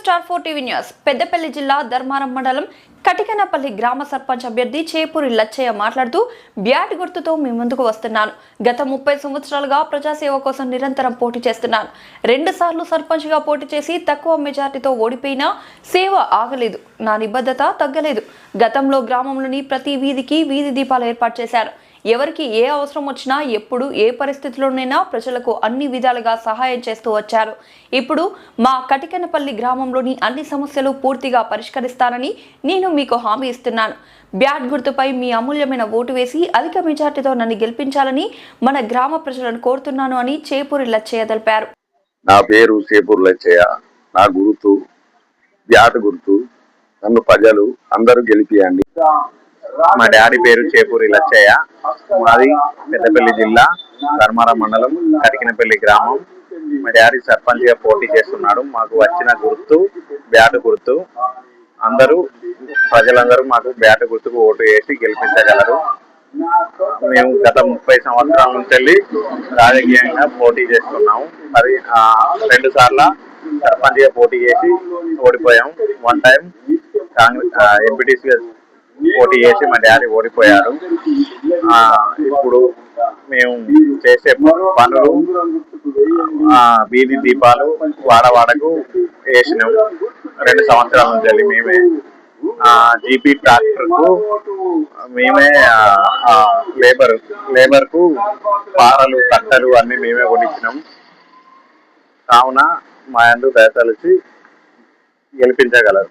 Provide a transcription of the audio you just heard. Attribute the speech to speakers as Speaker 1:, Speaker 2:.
Speaker 1: Star four TV news. Peddapalli జిల్లా ధర్మారం మండలం కటికనపల్లి గ్రామ సర్పంచ్ అభ్యర్థి చేపూరి లచ్చయ్య మాట్లాడుతూ బ్యాట్ గుర్తుతో మీ ముందుకు వస్తున్నాను. గత ముప్పై సంవత్సరాలుగా ప్రజాసేవ కోసం నిరంతరం పోటీ చేస్తున్నాను. రెండు సార్లు సర్పంచ్గా పోటీ చేసి తక్కువ మెజార్టీతో ఓడిపోయినా సేవ ఆగలేదు. నా నిబద్ధత తగ్గలేదు. గతంలో గ్రామంలోని ప్రతి వీధికి వీధి దీపాలు ఏర్పాటు చేశారు. ఎవరికి ఏ అవసరం వచ్చినా ఎప్పుడు ఏ పరిస్థితిలోనైనా ప్రజలకు అన్ని విధాలుగా సహాయం చేస్తూ వచ్చారు. ఇప్పుడు మా కటికనపల్లి గ్రామంలోని అన్ని సమస్యలు పూర్తిగా పరిష్కరిస్తానని నేను మీకు హామీ ఇస్తున్నాను. బ్యాట్ గుర్తుపై మీ అమూల్యమైన ఓటు వేసి అధిక మెజార్టీతో నన్ను గెలిపించాలని మన గ్రామ ప్రజలను కోరుతున్నాను అని చేపూరి లచ్చయ్య తెలిపారు.
Speaker 2: నా పేరు చేపూరి లచ్చయ్య. నా గుర్తు బ్యాట్ గుర్తు. నన్ను ప్రజలు అందరూ గెలిపియండి.
Speaker 3: మా డాడీ పేరు చేపూరి లచ్చయ్య. మాది పెద్దపల్లి జిల్లా ధర్మారం మండలం కరికినపల్లి గ్రామం. మా డాడీ సర్పంచ్గా పోటీ చేస్తున్నాడు. మాకు వచ్చిన గుర్తు బ్యాట్ గుర్తు. అందరూ ప్రజలందరూ మాకు బ్యాట్ గుర్తుకు ఓటు వేసి గెలిపించగలరు. మేము గత ముప్పై సంవత్సరాల నుంచి వెళ్ళి రాజకీయంగా పోటీ చేస్తున్నాము. మరి రెండు సార్ల సర్పంచ్గా పోటీ చేసి ఓడిపోయాం. వన్ టైం కాంగ్రెస్ ఎంపీటీసీగా పోటీ చేసి మా డాడీ ఓడిపోయారు. ఇప్పుడు మేము చేసే పనులు ఆ, వీధి దీపాలు వాడవాడకు వేసినాం. రెండు సంవత్సరాల నుంచి వెళ్ళి మేమే జీపీ ట్రాక్టర్కు మేమే లేబర్ లేబర్కు పారలు కట్టలు అన్ని మేమే కొనిచ్చినాం. కావున మా అందరూ దయతలిచి గెలిపించగలరు.